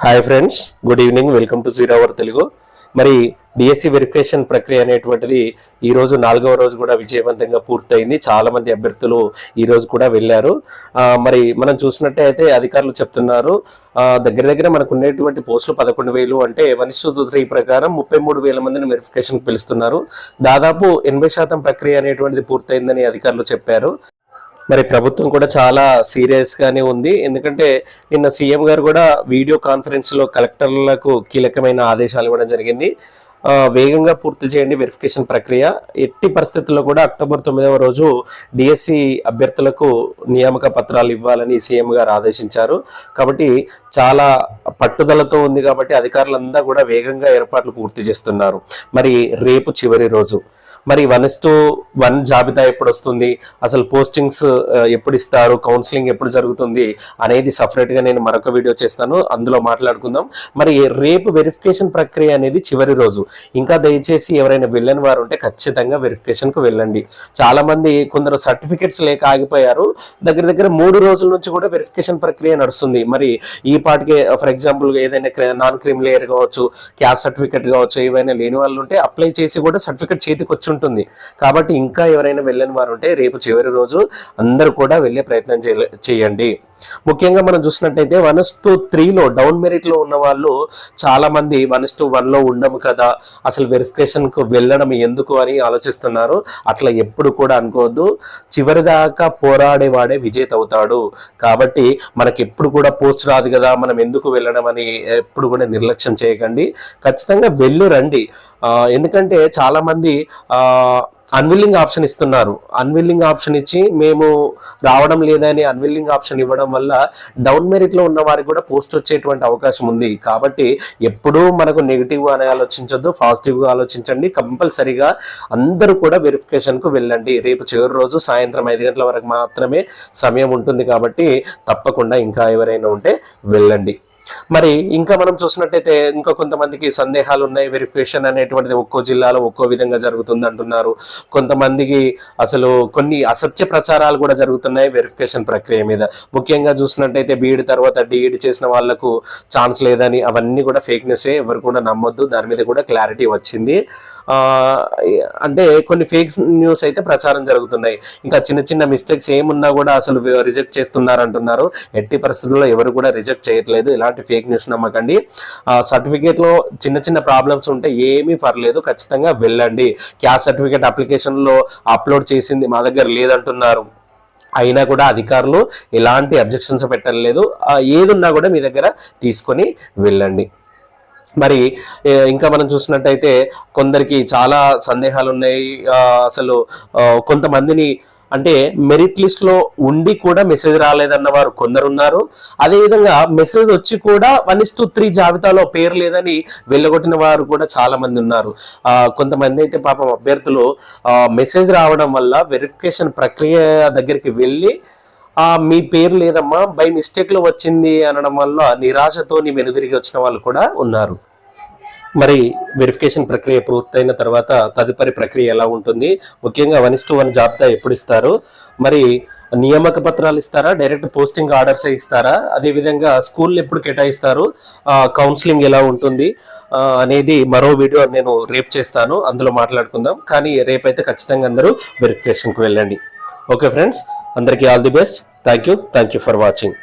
Hi friends good evening welcome to zero hour Telugu. మరి DSC verification ప్రక్రియ అనేటువంటిది ఈ రోజు నాలుగవ రోజు కూడా విజయవంతంగా పూర్తయింది. చాలా మంది అభ్యర్థులు ఈ రోజు కూడా వెళ్ళారు. మరి మనం చూసినట్టయితే అధికారులు చెప్తున్నారు దగ్గర దగ్గర మనకు ఉండేటువంటి పోస్టులు పదకొండు వేలు అంటే వన్ త్రీ ప్రకారం ముప్పై మూడు వేల మందిని వెరిఫికేషన్ పిలుస్తున్నారు. దాదాపు ఎనభై శాతం ప్రక్రియ అనేటువంటిది పూర్తయిందని అధికారులు చెప్పారు. మరి ప్రభుత్వం కూడా చాలా సీరియస్గానే ఉంది. ఎందుకంటే నిన్న సీఎం గారు కూడా వీడియో కాన్ఫరెన్స్లో కలెక్టర్లకు కీలకమైన ఆదేశాలు ఇవ్వడం జరిగింది. వేగంగా పూర్తి చేయండి వెరిఫికేషన్ ప్రక్రియ. ఎట్టి పరిస్థితుల్లో కూడా అక్టోబర్ తొమ్మిదవ రోజు డిఎస్సి అభ్యర్థులకు నియామక పత్రాలు ఇవ్వాలని సీఎం గారు ఆదేశించారు. కాబట్టి చాలా పట్టుదలతో ఉంది కాబట్టి అధికారులంతా కూడా వేగంగా ఏర్పాట్లు పూర్తి చేస్తున్నారు. మరి రేపు చివరి రోజు మరి వన్ టు వన్ జాబితా ఎప్పుడు వస్తుంది? అసలు పోస్టింగ్స్ ఎప్పుడు ఇస్తారు? కౌన్సిలింగ్ ఎప్పుడు జరుగుతుంది? అనేది సపరేట్గా నేను మరొక వీడియో చేస్తాను. అందులో మాట్లాడుకుందాం. మరి రేపు వెరిఫికేషన్ ప్రక్రియ అనేది చివరి రోజు. ఇంకా దయచేసి ఎవరైనా వెళ్ళని వారు ఉంటే ఖచ్చితంగా వెరిఫికేషన్కు వెళ్ళండి. చాలా మంది కొందరు సర్టిఫికెట్స్ లేక ఆగిపోయారు. దగ్గర దగ్గర మూడు రోజుల నుంచి కూడా వెరిఫికేషన్ ప్రక్రియ నడుస్తుంది. మరి ఈ పాటికే ఫర్ ఎగ్జాంపుల్ ఏదైనా నాన్ క్రిమిలేయర్ కావచ్చు క్యాస్ట్ సర్టిఫికెట్ కావచ్చు ఏవైనా లేని వాళ్ళు ఉంటే అప్లై చేసి కూడా సర్టిఫికెట్ చేతికి వచ్చి ఉంటుంది. కాబట్టి ఇంకా ఎవరైనా వెళ్ళని వారు ఉంటే రేపు చివరి రోజు అందరూ కూడా వెళ్ళే ప్రయత్నం చేయండి. ముఖ్యంగా మనం చూసినట్టయితే వన్ టు త్రీలో డౌన్ మెరిట్లో ఉన్న వాళ్ళు చాలా మంది వన్ టు వన్లో ఉండము కదా అసలు వెరిఫికేషన్కు వెళ్ళడం ఎందుకు అని ఆలోచిస్తున్నారు. అట్లా ఎప్పుడు కూడా అనుకోవద్దు. చివరి దాకా పోరాడేవాడే విజేత అవుతాడు కాబట్టి మనకి ఎప్పుడు కూడా పోస్ట్ రాదు కదా మనం ఎందుకు వెళ్ళడం అని ఎప్పుడు కూడా నిర్లక్ష్యం చేయకండి. ఖచ్చితంగా వెళ్ళు రండి. ఎందుకంటే చాలామంది ఆ అన్విల్లింగ్ ఆప్షన్ ఇస్తున్నారు. అన్విల్లింగ్ ఆప్షన్ ఇచ్చి మేము రావడం లేదని అన్విల్లింగ్ ఆప్షన్ ఇవ్వడం వల్ల డౌన్ మెరిట్లో ఉన్న వారికి కూడా పోస్ట్ వచ్చేటువంటి అవకాశం ఉంది. కాబట్టి ఎప్పుడూ మనకు నెగిటివ్ అని ఆలోచించొద్దు పాజిటివ్గా ఆలోచించండి. కంపల్సరీగా అందరూ కూడా వెరిఫికేషన్కు వెళ్ళండి. రేపు చివరి రోజు సాయంత్రం ఐదు గంటల వరకు మాత్రమే సమయం ఉంటుంది కాబట్టి తప్పకుండా ఇంకా ఎవరైనా ఉంటే వెళ్ళండి. మరి ఇంకా మనం చూసినట్టయితే ఇంకా కొంతమందికి సందేహాలు ఉన్నాయి వెరిఫికేషన్ అనేటువంటిది ఒక్కో జిల్లాలో ఒక్కో విధంగా జరుగుతుంది అంటున్నారు. కొంతమందికి అసలు కొన్ని అసత్య ప్రచారాలు కూడా జరుగుతున్నాయి వెరిఫికేషన్ ప్రక్రియ మీద. ముఖ్యంగా చూసినట్టయితే బీఈడి తర్వాత డిఈడి చేసిన వాళ్ళకు ఛాన్స్ లేదని అవన్నీ కూడా ఫేక్ న్యూసే ఎవరు కూడా నమ్మొద్దు. దాని మీద కూడా క్లారిటీ వచ్చింది. అంటే కొన్ని ఫేక్ న్యూస్ అయితే ప్రచారం జరుగుతున్నాయి. ఇంకా చిన్న చిన్న మిస్టేక్స్ ఏమున్నా కూడా అసలు రిజెక్ట్ చేస్తున్నారు అంటున్నారు ఎట్టి పరిస్థితుల్లో ఎవరు కూడా రిజెక్ట్ చేయట్లేదు. ఇలాంటి ఫేక్ న్యూస్ నమ్మకండి. సర్టిఫికేట్లో చిన్న చిన్న ప్రాబ్లమ్స్ ఉంటే ఏమీ పర్లేదు. ఖచ్చితంగా వెళ్ళండి. క్యాస్ట్ సర్టిఫికేట్ అప్లికేషన్లో అప్లోడ్ చేసింది మా దగ్గర లేదంటున్నారు. అయినా కూడా అధికారులు ఎలాంటి అబ్జెక్షన్స్ పెట్టలేదు. ఏదున్నా కూడా మీ దగ్గర తీసుకొని వెళ్ళండి. మరి ఇంకా మనం చూసినట్టయితే కొందరికి చాలా సందేహాలు ఉన్నాయి అసలు కొంతమందిని అంటే మెరిట్ లిస్ట్లో ఉండి కూడా మెసేజ్ రాలేదన్న వారు కొందరు ఉన్నారు అదేవిధంగా మెసేజ్ వచ్చి కూడా వన్ ఇస్ టు త్రీ జాబితాలో పేరు లేదని వెళ్ళగొట్టిన వారు కూడా చాలా మంది ఉన్నారు. కొంతమంది అయితే పాపం అభ్యర్థులు మెసేజ్ రావడం వల్ల వెరిఫికేషన్ ప్రక్రియ దగ్గరికి వెళ్ళి మీ పేరు లేదమ్మా బై మిస్టేక్లో వచ్చింది అనడం వల్ల నిరాశతో నీ వెనుదిరిగి వచ్చిన వాళ్ళు కూడా ఉన్నారు. మరి వెరిఫికేషన్ ప్రక్రియ పూర్తయిన తర్వాత తదుపరి ప్రక్రియ ఎలా ఉంటుంది? ముఖ్యంగా వన్ టు వన్ జాబితా ఎప్పుడు ఇస్తారు? మరి నియామక పత్రాలు ఇస్తారా? డైరెక్ట్ పోస్టింగ్ ఆర్డర్స్ ఇస్తారా? అదేవిధంగా స్కూల్ ఎప్పుడు కేటాయిస్తారు? కౌన్సిలింగ్ ఎలా ఉంటుంది? అనేది మరో వీడియో నేను రేపు చేస్తాను. అందులో మాట్లాడుకుందాం. కానీ రేపైతే ఖచ్చితంగా అందరూ వెరిఫికేషన్కి వెళ్ళండి. ఓకే ఫ్రెండ్స్ అందరికీ all the best. Thank you thank you for watching